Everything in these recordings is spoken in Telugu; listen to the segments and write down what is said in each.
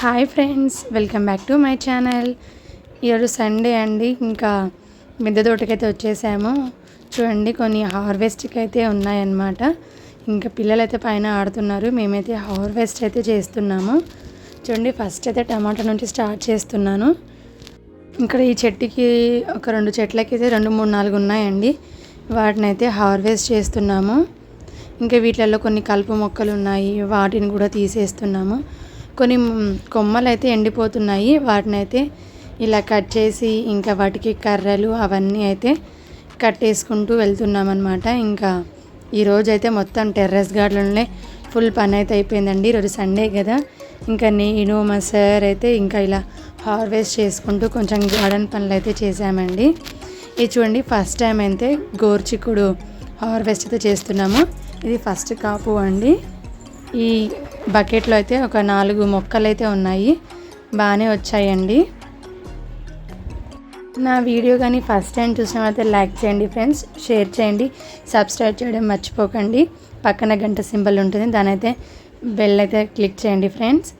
Hi friends welcome back to my channel ఈరోజు సండే అండి. ఇంకా మిద్దె తోటకైతే వచ్చేసాము. చూడండి కొన్ని హార్వెస్ట్కి అయితే ఉన్నాయన్నమాట. ఇంకా పిల్లలు అయితే పైన ఆడుతున్నారు. మేమైతే హార్వెస్ట్ అయితే చేస్తున్నాము. చూడండి ఫస్ట్ అయితే టమాటా నుంచి స్టార్ట్ చేస్తున్నాను. ఇక్కడ ఈ చెట్టుకి ఒక రెండు చెట్లకి అయితే రెండు మూడు నాలుగు ఉన్నాయండి. వాటిని అయితే హార్వెస్ట్ చేస్తున్నాము. ఇంకా వీటిలలో కొన్ని కలుపు మొక్కలు ఉన్నాయి. వాటిని కూడా తీసేస్తున్నాము. కొన్ని కొమ్మలు అయితే ఎండిపోతున్నాయి. వాటిని అయితే ఇలా కట్ చేసి ఇంకా వాటికి కర్రలు అవన్నీ అయితే కట్టేసుకుంటూ వెళ్తున్నాం అనమాట ఇంకా ఈరోజు అయితే మొత్తం టెర్రస్ గార్డెన్లోనే ఫుల్ పని అయితే అయిపోయిందండి. ఈరోజు సండే కదా. ఇంకా నేను మా సార్ అయితే ఇంకా ఇలా హార్వెస్ట్ చేసుకుంటూ కొంచెం గార్డెన్ పనులు అయితే చేశామండి. ఇది చూడండి ఫస్ట్ టైం అయితే గోర్చిక్కుడు హార్వెస్ట్ అయితే చేస్తున్నాము. ఇది ఫస్ట్ కాపు అండి. ఈ బకెట్లో అయితే ఒక నాలుగు మొక్కలు అయితే ఉన్నాయి. బాగానే వచ్చాయండి. నా వీడియో కానీ ఫస్ట్ టైం చూసినట్లయితే లైక్ చేయండి ఫ్రెండ్స్. షేర్ చేయండి. సబ్స్క్రైబ్ చేయడం మర్చిపోకండి. పక్కన గంట సింబల్ ఉంటుంది. దాని అయితే బెల్ అయితే క్లిక్ చేయండి ఫ్రెండ్స్.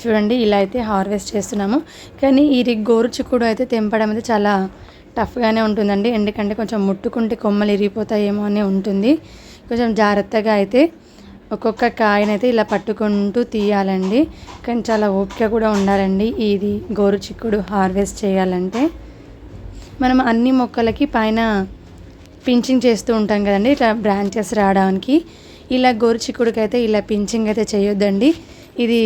చూడండి ఇలా అయితే హార్వెస్ట్ చేస్తున్నాము. కానీ ఈ గోరు చిక్కుడు అయితే తెంపడం అయితే చాలా టఫ్గానే ఉంటుందండి. ఎందుకంటే కొంచెం ముట్టుకుంటే కొమ్మలు ఇరిగిపోతాయేమో అని ఉంటుంది. కొంచెం జాగ్రత్తగా అయితే ఒక్కొక్క కాయనైతే ఇలా పట్టుకుంటూ తీయాలండి. కానీ చాలా ఓపిక కూడా ఉండాలండి ఇది గోరు చిక్కుడు హార్వెస్ట్ చేయాలంటే. మనం అన్ని మొక్కలకి పైన పించింగ్ చేస్తూ ఉంటాం కదండి ఇట్లా బ్రాంచెస్ రావడానికి. ఇలా గోరు చిక్కుడుకి ఇలా పించింగ్ అయితే చేయొద్దండి. ఇది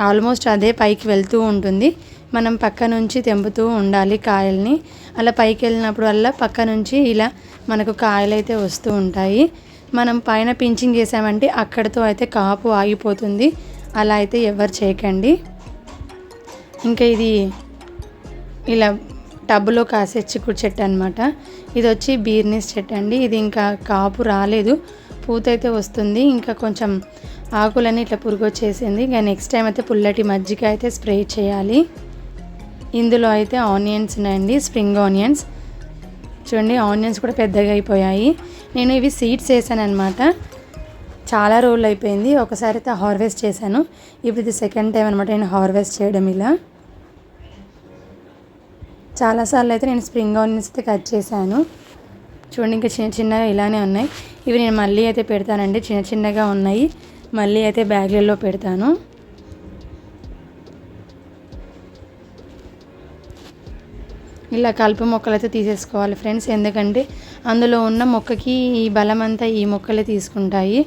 ఆల్మోస్ట్ అదే పైకి వెళ్తూ ఉంటుంది. మనం పక్క నుంచి తెంపుతూ ఉండాలి కాయల్ని. అలా పైకి వెళ్ళినప్పుడు వల్ల పక్క నుంచి ఇలా మనకు కాయలు అయితే వస్తూ ఉంటాయి. మనం పైన పించింగ్ చేసామంటే అక్కడితో అయితే కాపు ఆగిపోతుంది. అలా అయితే ఎవరు చేయకండి. ఇంకా ఇది ఇలా టబ్లో కాసే చిక్కుడు చెట్టు అనమాట ఇది వచ్చి బీర్నిస్ చెట్టు అండి. ఇది ఇంకా కాపు రాలేదు. పూత అయితే వస్తుంది. ఇంకా కొంచెం ఆకులన్నీ ఇట్లా పురుగు వచ్చేసింది. ఇంకా నెక్స్ట్ టైం అయితే పుల్లటి మజ్జిగ అయితే స్ప్రే చేయాలి. ఇందులో అయితే ఆనియన్స్ ఉన్నాయండి. Spring onions. చూడండి ఆనియన్స్ కూడా పెద్దగా అయిపోయాయి. నేను ఇవి సీడ్స్ వేసాను అనమాట చాలా రోజులు అయిపోయింది. ఒకసారి అయితే హార్వెస్ట్ చేశాను. ఇప్పుడు ఇది సెకండ్ టైం అనమాట నేను హార్వెస్ట్ చేయడం ఇలా. చాలాసార్లు అయితే నేను స్ప్రింగ్ ఆనియన్స్ అయితే కట్ చేశాను. చూడండి ఇంకా చిన్న చిన్నగా ఇలానే ఉన్నాయి. ఇవి నేను మళ్ళీ అయితే పెడతానండి. చిన్న చిన్నగా ఉన్నాయి. మళ్ళీ అయితే బ్యాగ్లలో పెడతాను. ఇలా కలుపు మొక్కలు అయితే తీసేసుకోవాలి ఫ్రెండ్స్. ఎందుకంటే అందులో ఉన్న మొక్కకి ఈ బలం అంతా ఈ మొక్కలే తీసుకుంటాయి.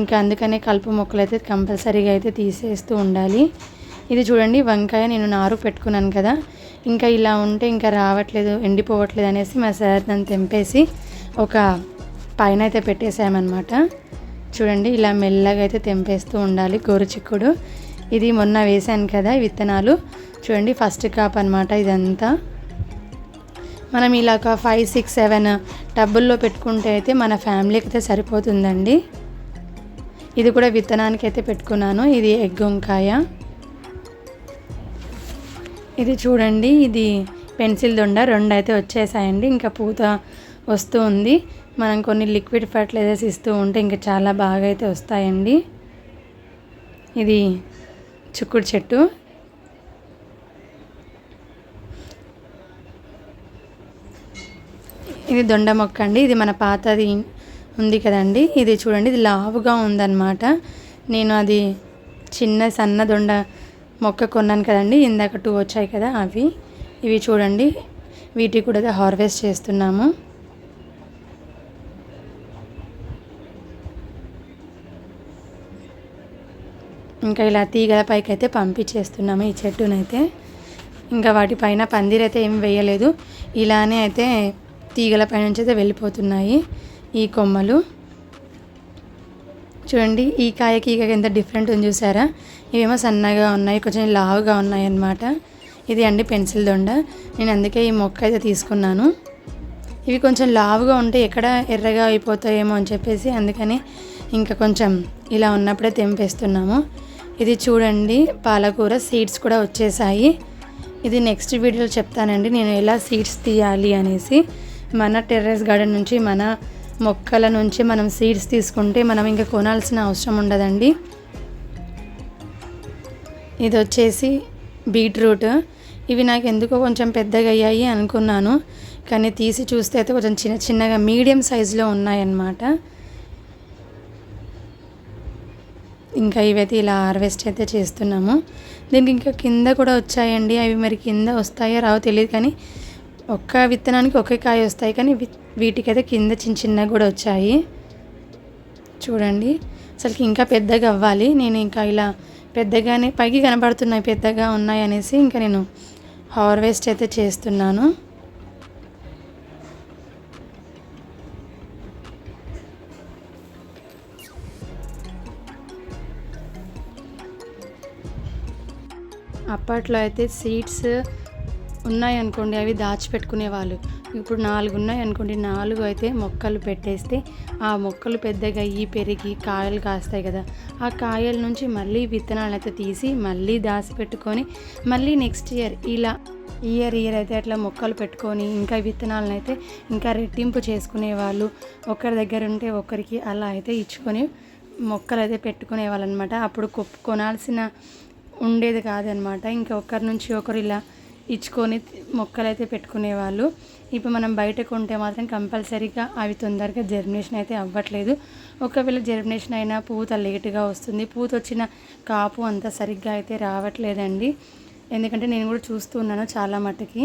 ఇంకా అందుకనే కలుపు మొక్కలు అయితే కంపల్సరీగా అయితే తీసేస్తూ ఉండాలి. ఇది చూడండి వంకాయ నేను నారు పెట్టుకున్నాను కదా. ఇంకా ఇలా ఉంటే ఇంకా రావట్లేదు ఎండిపోవట్లేదు అనేసి మా సార్ దాన్ని తెంపేసి ఒక పైన అయితే పెట్టేసామన్నమాట చూడండి ఇలా మెల్లగా అయితే తెంపేస్తూ ఉండాలి గోరుచిక్కుడు ఇది మొన్న వేసాను కదా విత్తనాలు. చూడండి ఫస్ట్ కాప్ అనమాట ఇదంతా. మనం ఇలా ఒక ఫైవ్ సిక్స్ సెవెన్ టబ్బుల్లో పెట్టుకుంటే అయితే మన ఫ్యామిలీకి అయితే సరిపోతుందండి. ఇది కూడా విత్తనానికి అయితే పెట్టుకున్నాను. ఇది ఎగ్ వంకాయ. ఇది చూడండి ఇది పెన్సిల్ దొండ రెండు అయితే వచ్చేసాయండి. ఇంకా పూత వస్తూ ఉంది. మనం కొన్ని లిక్విడ్ ఫర్టిలైజర్స్ ఇస్తూ ఉంటే ఇంకా చాలా బాగా అయితే వస్తాయండి. ఇది చిక్కుడు చెట్టు. ఇది దొండ మొక్క అండి. ఇది మన పాతది ఉంది కదండి. ఇది చూడండి ఇది లావుగా ఉందన్నమాట. నేను అది చిన్న సన్న దొండ మొక్క కొన్నాను కదండి. ఇందాక టూ వచ్చాయి కదా అవి. ఇవి చూడండి. వీటికి కూడా హార్వెస్ట్ చేస్తున్నాము. ఇంకా ఇలా తీగల పైకి అయితే పంపించేస్తున్నాము ఈ చెట్టునైతే. ఇంకా వాటిపైన పందిరైతే ఏం వేయలేదు. ఇలానే అయితే తీగల పైనుంచి అయితే వెళ్ళిపోతున్నాయి ఈ కొమ్మలు. చూడండి ఈ కాయకి ఈ ఎంత డిఫరెంట్ ఉంది చూసారా? ఇవేమో సన్నగా ఉన్నాయి కొంచెం లావుగా ఉన్నాయి అన్నమాట. ఇది అండి పెన్సిల్ దొండ. నేను అందుకే ఈ మొక్క అయితే తీసుకున్నాను. ఇవి కొంచెం లావుగా ఉంటే ఎక్కడ ఎర్రగా అయిపోతాయేమో అని చెప్పేసి అందుకని ఇంకా కొంచెం ఇలా ఉన్నప్పుడే తెంపేస్తున్నాము. ఇది చూడండి పాలకూర సీడ్స్ కూడా వచ్చేసాయి. ఇది నెక్స్ట్ వీడియోలో చెప్తానండి నేను ఎలా సీడ్స్ తీయాలి అనేసి. మన టెర్రస్ గార్డెన్ నుంచి మన మొక్కల నుంచి మనం సీడ్స్ తీసుకుంటే మనం ఇంకా కొనాల్సిన అవసరం ఉండదండి. ఇది వచ్చేసి బీట్రూట్. ఇవి నాకు ఎందుకో కొంచెం పెద్దగా అయ్యాయి అనుకున్నాను. కానీ తీసి చూస్తే అయితే కొంచెం చిన్న చిన్నగా మీడియం సైజులో ఉన్నాయన్నమాట. ఇంకా ఇవైతే ఇలా హార్వెస్ట్ అయితే చేస్తున్నాము. దీనికి ఇంకా కింద కూడా వచ్చాయండి. అవి మరి కింద వస్తాయో రావో తెలియదు కానీ ఒక్క విత్తనానికి ఒకే కాయ వస్తాయి కానీ వీటికైతే కింద చిన్న చిన్నగా కూడా వచ్చాయి. చూడండి. అసలుకి ఇంకా పెద్దగా అవ్వాలి. నేను ఇంకా ఇలా పెద్దగానే పైకి కనబడుతున్నాయి పెద్దగా ఉన్నాయి అనేసి ఇంకా నేను హార్వెస్ట్ అయితే చేస్తున్నాను. అప్పట్లో అయితే సీడ్స్ ఉన్నాయనుకోండి అవి దాచిపెట్టుకునేవాళ్ళు. ఇప్పుడు నాలుగు ఉన్నాయి అనుకోండి నాలుగు అయితే మొక్కలు పెట్టేస్తే ఆ మొక్కలు పెద్దగా అయ్యి పెరిగి కాయలు కాస్తాయి కదా. ఆ కాయల నుంచి మళ్ళీ విత్తనాలు అయితే తీసి మళ్ళీ దాచిపెట్టుకొని మళ్ళీ నెక్స్ట్ ఇయర్ ఇలా ఇయర్ ఇయర్ అయితే అట్లా మొక్కలు పెట్టుకొని ఇంకా విత్తనాలను అయితే ఇంకా రెట్టింపు చేసుకునే వాళ్ళు ఒకరి దగ్గర ఉంటే ఒకరికి అలా అయితే ఇచ్చుకొని మొక్కలు అయితే పెట్టుకునే వాళ్ళు అనమాట అప్పుడు కొనాల్సిన ఉండేది కాదనమాట. ఇంకా ఒకరి నుంచి ఒకరు ఇలా ఇచ్చుకొని మొక్కలు అయితే పెట్టుకునేవాళ్ళు. ఇప్పుడు మనం బయట కొంటే మాత్రం కంపల్సరీగా అవి తొందరగా జర్మినేషన్ అయితే అవ్వట్లేదు. ఒకవేళ జర్మినేషన్ అయినా పూత లేటుగా వస్తుంది. పూత వచ్చిన కాపు అంత సరిగ్గా అయితే రావట్లేదండి. ఎందుకంటే నేను కూడా చూస్తున్నాను చాలా మట్టుకి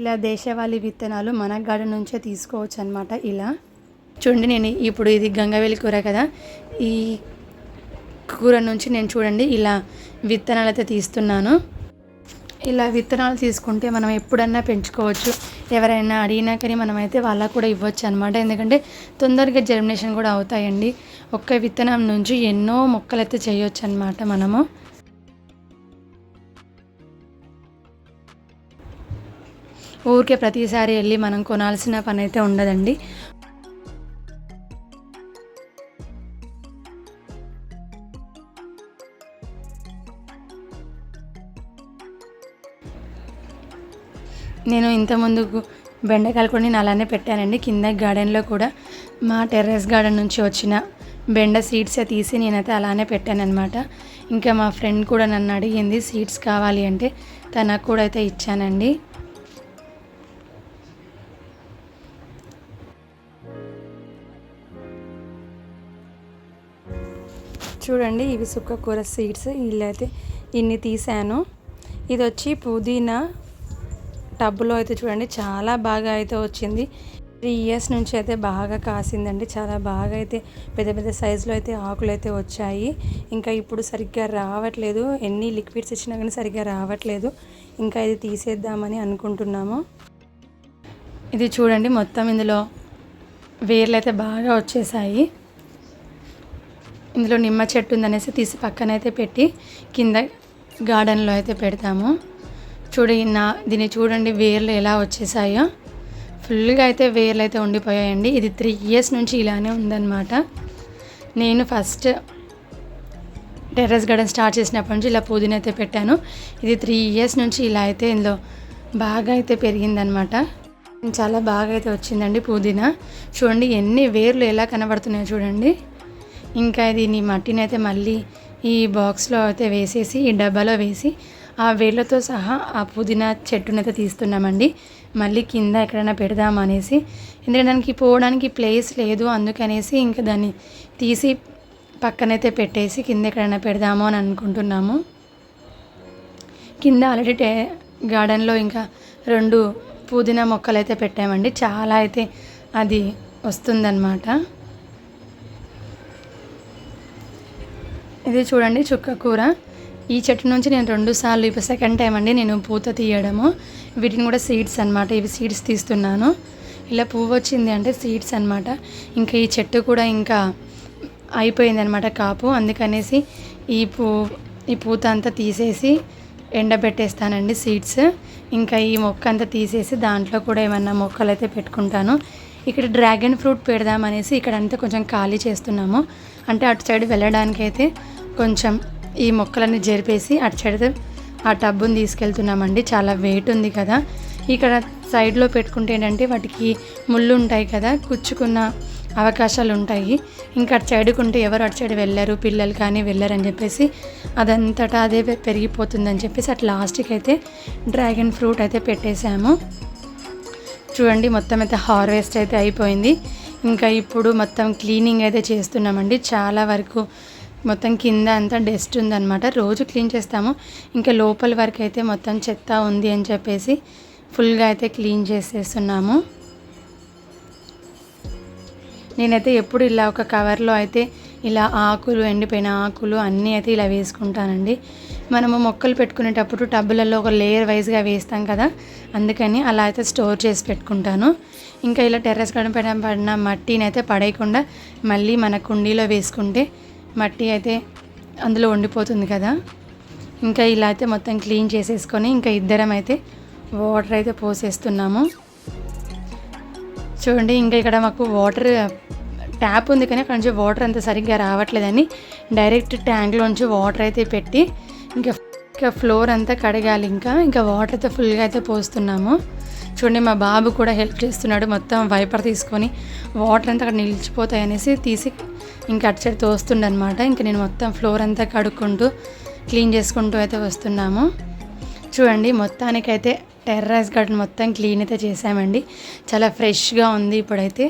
ఇలా దేశవాళీ విత్తనాలు మన గార్డెన్ నుంచే తీసుకోవచ్చు అనమాట ఇలా. చూడండి నేను ఇప్పుడు ఇది గంగవేలి కూర కదా. ఈ కూర నుంచి నేను చూడండి ఇలా విత్తనాలు అయితే తీస్తున్నాను. ఇలా విత్తనాలు తీసుకుంటే మనం ఎప్పుడన్నా పెంచుకోవచ్చు. ఎవరైనా అడిగినా కానీ మనమైతే వాళ్ళకు కూడా ఇవ్వచ్చు అనమాట ఎందుకంటే తొందరగా జర్మినేషన్ కూడా అవుతాయండి. ఒక్క విత్తనం నుంచి ఎన్నో మొక్కలు అయితే చేయొచ్చు అనమాట మనము. ఊరికే ప్రతిసారి వెళ్ళి మనం కొనాల్సిన పని అయితే ఉండదండి. నేను ఇంతకుముందు బెండకాయలు కూడా నేను అలానే పెట్టానండి. కింద గార్డెన్లో కూడా మా టెర్రస్ గార్డెన్ నుంచి వచ్చిన బెండ సీడ్స్ తీసి నేనైతే అలానే పెట్టానమాట ఇంకా మా ఫ్రెండ్ కూడా నన్ను అడిగింది సీడ్స్ కావాలి అంటే తనకు కూడా అయితే ఇచ్చానండి. చూడండి ఇవి సుక్కకూర సీడ్స్. వీళ్ళైతే ఇన్ని తీసాను ఇది వచ్చి పుదీనా టబ్బులో అయితే చూడండి చాలా బాగా అయితే వచ్చింది. త్రీ ఇయర్స్ నుంచి అయితే బాగా కాసిందండి చాలా బాగా అయితే పెద్ద పెద్ద సైజులో అయితే ఆకులు అయితే వచ్చాయి. ఇంకా ఇప్పుడు సరిగ్గా రావట్లేదు ఎన్ని లిక్విడ్స్ ఇచ్చినా కానీ సరిగ్గా రావట్లేదు. ఇంకా ఇది తీసేద్దామని అనుకుంటున్నాము. ఇది చూడండి మొత్తం ఇందులో వేర్లు అయితే బాగా వచ్చేసాయి. ఇందులో నిమ్మ చెట్టు ఉందనేసి తీసి పక్కనైతే పెట్టి కింద గార్డెన్లో అయితే పెడతాము. చూడు నా దీన్ని చూడండి వేర్లు ఎలా వచ్చేసాయో. ఫుల్గా అయితే వేర్లు అయితే ఉండిపోయాయండి. ఇది త్రీ ఇయర్స్ నుంచి ఇలానే ఉందన్నమాట. నేను ఫస్ట్ టెర్రస్ గార్డెన్ స్టార్ట్ చేసినప్పటి నుంచి ఇలా పుదీనా అయితే పెట్టాను. ఇది త్రీ ఇయర్స్ నుంచి ఇలా అయితే ఇందులో బాగా అయితే పెరిగిందనమాట చాలా బాగా అయితే వచ్చిందండి పుదీనా. చూడండి ఎన్ని వేర్లు ఎలా కనబడుతున్నాయో చూడండి. ఇంకా దీని మట్టిని అయితే మళ్ళీ ఈ బాక్స్లో అయితే వేసేసి ఈ డబ్బాలో వేసి ఆ వేళ్ళతో సహా ఆ పుదీనా చెట్టునైతే తీస్తున్నామండి. మళ్ళీ కింద ఎక్కడైనా పెడదాం అనేసి. ఎందుకంటే దానికి పోవడానికి ప్లేస్ లేదు. అందుకనేసి ఇంకా దాన్ని తీసి పక్కనైతే పెట్టేసి కింద ఎక్కడైనా పెడదాము అని అనుకుంటున్నాము. కింద ఆల్రెడీ టే గార్డెన్లో ఇంకా రెండు పుదీనా మొక్కలు అయితే పెట్టామండి. చాలా అయితే అది వస్తుందన్నమాట. ఇది చూడండి చుక్క కూర. ఈ చెట్టు నుంచి నేను రెండు సార్లు ఇప్పుడు సెకండ్ టైం అండి నేను పూత తీయడము. వీటిని కూడా సీడ్స్ అనమాట ఇవి సీడ్స్ తీస్తున్నాను. ఇలా పువ్వు వచ్చింది అంటే సీడ్స్ అనమాట ఇంకా ఈ చెట్టు కూడా ఇంకా అయిపోయింది అనమాట కాపు. అందుకనేసి ఈ పువ్వు ఈ పూత అంతా తీసేసి ఎండబెట్టేస్తానండి సీడ్స్ ఇంకా ఈ మొక్క అంతా తీసేసి దాంట్లో కూడా ఏమన్నా మొక్కలు అయితే పెట్టుకుంటాను. ఇక్కడ డ్రాగన్ ఫ్రూట్ పెడదామనేసి ఇక్కడ అంతా కొంచెం ఖాళీ చేస్తున్నాము. అంటే అటు సైడ్ వెళ్ళడానికి అయితే కొంచెం ఈ మొక్కలన్నీ జరిపేసి అటు సైడ్ ఆ టబ్బుని తీసుకెళ్తున్నామండి. చాలా వెయిట్ ఉంది కదా. ఇక్కడ సైడ్లో పెట్టుకుంటే ఏంటంటే వాటికి ముళ్ళు ఉంటాయి కదా. కుచ్చుకున్న అవకాశాలు ఉంటాయి. ఇంకా అటు సైడ్కుంటే ఎవరు అటు సైడ్ వెళ్ళరు. పిల్లలు కానీ వెళ్ళరు అని చెప్పేసి అదంతటా అదే పెరిగిపోతుందని చెప్పేసి అటు లాస్ట్కి అయితే డ్రాగన్ ఫ్రూట్ అయితే పెట్టేశాము. చూడండి మొత్తం అయితే హార్వెస్ట్ అయితే అయిపోయింది. ఇంకా ఇప్పుడు మొత్తం క్లీనింగ్ అయితే చేస్తున్నామండి. చాలా వరకు మొత్తం కింద అంతా డస్ట్ ఉందన్నమాట. రోజు క్లీన్ చేస్తాము. ఇంకా లోపల వరకు అయితే మొత్తం చెత్త ఉంది అని చెప్పేసి ఫుల్గా అయితే క్లీన్ చేసేస్తున్నాము. నేనైతే ఎప్పుడు ఇలా ఒక కవర్లో అయితే ఇలా ఆకులు ఎండిపోయిన ఆకులు అన్నీ అయితే ఇలా వేసుకుంటానండి. మనము మొక్కలు పెట్టుకునేటప్పుడు టబ్బులలో ఒక లేయర్ వైజ్గా వేస్తాం కదా అందుకని అలా అయితే స్టోర్ చేసి పెట్టుకుంటాను. ఇంకా ఇలా టెర్రస్ గార్డెన్ పైన పడిన మట్టిని అయితే పడేయకుండా మళ్ళీ మన కుండీలో వేసుకుంటే మట్టి అయితే అందులో ఉండిపోతుంది కదా. ఇంకా ఇలా అయితే మొత్తం క్లీన్ చేసేసుకొని ఇంకా ఇద్దరం అయితే వాటర్ అయితే పోసేస్తున్నాము. చూడండి ఇంకా ఇక్కడ మాకు వాటర్ ట్యాప్ ఉంది కానీ అక్కడ నుంచి వాటర్ అంత సరిగ్గా రావట్లేదని డైరెక్ట్ ట్యాంక్లోంచి వాటర్ అయితే పెట్టి ఇంకా ఇంకా ఫ్లోర్ అంతా కడగాలి ఇంకా. ఇంకా వాటర్ అయితే ఫుల్గా అయితే పోస్తున్నాము. చూడండి మా బాబు కూడా హెల్ప్ చేస్తున్నాడు మొత్తం వైపర్ తీసుకొని. వాటర్ అంతా అక్కడ నిలిచిపోతాయి అనేసి తీసి ఇంకా అటు సైడ్ తోస్తుండనమాట. ఇంకా నేను మొత్తం ఫ్లోర్ అంతా కడుక్కుంటూ క్లీన్ చేసుకుంటూ అయితే వస్తున్నాము. చూడండి మొత్తానికైతే టెర్రస్ గార్డెన్ మొత్తం క్లీన్ అయితే చేసామండి చాలా ఫ్రెష్గా ఉంది ఇప్పుడైతే.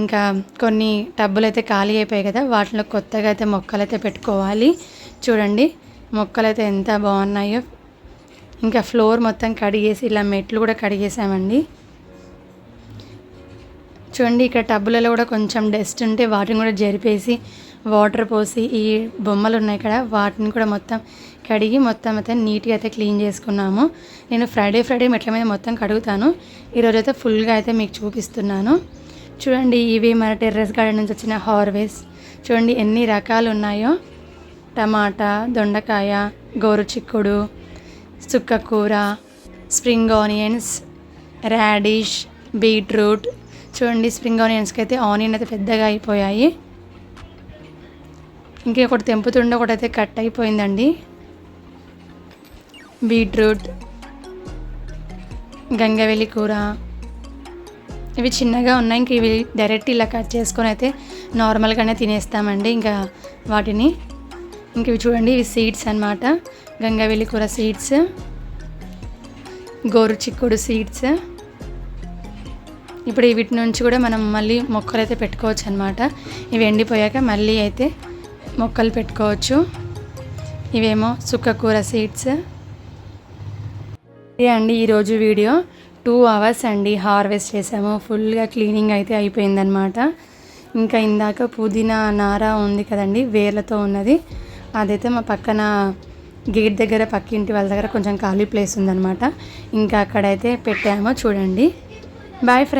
ఇంకా కొన్ని టబ్బులు అయితే ఖాళీ అయిపోయాయి కదా వాటిలో కొత్తగా అయితే మొక్కలు అయితే పెట్టుకోవాలి. చూడండి మొక్కలు అయితే ఎంత బాగున్నాయో. ఇంకా ఫ్లోర్ మొత్తం కడిగేసి ఇలా మెట్లు కూడా కడిగేసామండి. చూడండి ఇక్కడ టబ్బులలో కూడా కొంచెం డస్ట్ ఉంటే వాటిని కూడా జరిపేసి వాటర్ పోసి ఈ బొమ్మలు ఉన్నాయి ఇక్కడ వాటిని కూడా మొత్తం కడిగి మొత్తం అయితే నీట్గా అయితే క్లీన్ చేసుకున్నాము. నేను ఫ్రైడే ఫ్రైడే మెట్ల మీద మొత్తం కడుగుతాను. ఈరోజు అయితే ఫుల్గా అయితే మీకు చూపిస్తున్నాను. చూడండి ఇవి మన టెర్రస్ గార్డెన్ నుంచి వచ్చిన హార్వెస్ట్ చూడండి ఎన్ని రకాలు ఉన్నాయో. టమాటా దొండకాయ గోరుచిక్కుడు సుక్కకూర స్ప్రింగ్ ఆనియన్స్ రాడిష్ బీట్రూట్ చూడండి స్ప్రింగ్ ఆనియన్స్కి అయితే ఆనియన్ అయితే పెద్దగా అయిపోయాయి. ఇంకొకటి తెంపుతుండే ఒకటి అయితే కట్ అయిపోయిందండి. బీట్రూట్ గంగవెల్లి కూర ఇవి చిన్నగా ఉన్నాయి. ఇంక ఇవి డైరెక్ట్ ఇలా కట్ చేసుకొని అయితే నార్మల్గానే తినేస్తామండి ఇంకా వాటిని. ఇంక ఇవి చూడండి ఇవి సీడ్స్ అన్నమాట. గంగవెల్లి కూర సీడ్స్ గోరు చిక్కుడు సీడ్స్ ఇప్పుడు వీటి నుంచి కూడా మనం మళ్ళీ మొక్కలు అయితే పెట్టుకోవచ్చు అనమాట ఇవి ఎండిపోయాక మళ్ళీ అయితే మొక్కలు పెట్టుకోవచ్చు. ఇవేమో సుక్కకూర సీడ్స్. ఇదే అండి ఈరోజు వీడియో. టూ అవర్స్ అండి హార్వెస్ట్ చేసాము. ఫుల్గా క్లీనింగ్ అయితే అయిపోయిందనమాట ఇంకా ఇందాక పుదీనా నార ఉంది కదండి వేర్లతో ఉన్నది. అదైతే మా పక్కన గేట్ దగ్గర పక్కింటి వాళ్ళ దగ్గర కొంచెం ఖాళీ ప్లేస్ ఉందన్నమాట. ఇంకా అక్కడైతే పెట్టామో. చూడండి. Boy friend